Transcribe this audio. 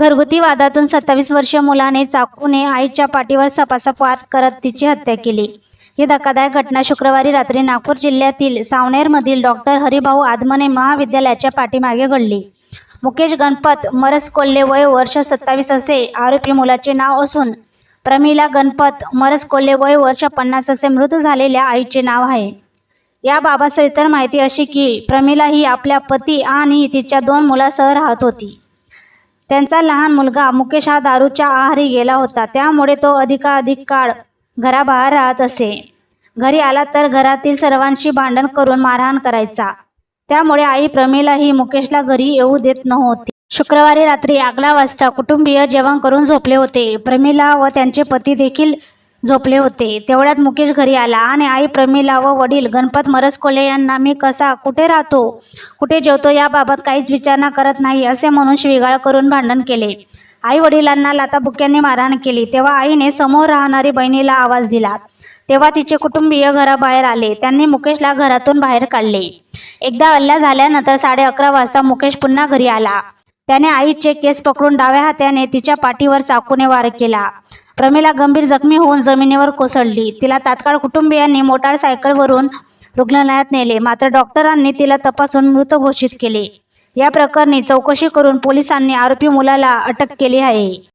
घरगुती वादातून सत्तावीस वर्षीय मुलाने चाकूने आईच्या पाठीवर सपासप करत तिची हत्या केली. ही धक्कादायक घटना शुक्रवारी रात्री नागपूर जिल्ह्यातील सावनेरमधील डॉक्टर हरिभाऊ आदमने महाविद्यालयाच्या पाठीमागे घडली. मुकेश गणपत मरसकोल्हे वय वर्ष सत्तावीस असे आरोपी मुलाचे नाव असून प्रमिला गणपत मरसकोल्हे वय वर्ष पन्नास असे मृत झालेल्या आईचे नाव आहे. याबाबत इतर माहिती अशी की प्रमिला ही आपल्या पती आणि तिच्या दोन मुलासह राहत होती. त्यांचा लहान मुलगा मुकेश हा दारूच्या आहारी गेला होता. त्यामुळे तो अधिकाधिक काळ घराबाहेर राहत असे. घरी आला तर घरातील सर्वांशी भांडण करून मारहाण करायचा. त्यामुळे आई प्रमिला ही मुकेशला घरी येऊ देत नव्हती. शुक्रवारी रात्री अकरा वाजता कुटुंबीय जेवण करून झोपले होते. प्रमिला व त्यांचे पती देखील झोपले होते. तेवढ्यात मुकेश घरी आला आणि आई प्रमिला व वडील गणपत मरसकोले यांना मी कसा कुठे राहतो? कुठे जेवतो याबाबत काहीच विचारणा करत नाही असे म्हणून शिविगाळ करून भांडण केले. आई वडिलांना लाताबुक्यांनी मारहाण केली. तेव्हा आईने समोर राहणारी बहिणीला आवाज दिला. तेव्हा तिचे कुटुंबीय घराबाहेर आले. त्यांनी मुकेशला घरातून बाहेर काढले. एकदा हल्ला झाल्यानंतर साडे अकरा वाजता मुकेश पुन्हा घरी आला. त्याने आईचे केस पकडून डाव्या हाताने तिच्या पाठीवर चाकूने वार केला. प्रमेला गंभीर जखमी होऊन जमिनीवर कोसळली. तिला तात्काळ कुटुंबियांनी मोटारसायकलवरून रुग्णालयात नेले. मात्र डॉक्टरांनी तिला तपासून मृत घोषित केले. या प्रकरणी चौकशी करून पोलिसांनी आरोपी मुलाला अटक केली आहे.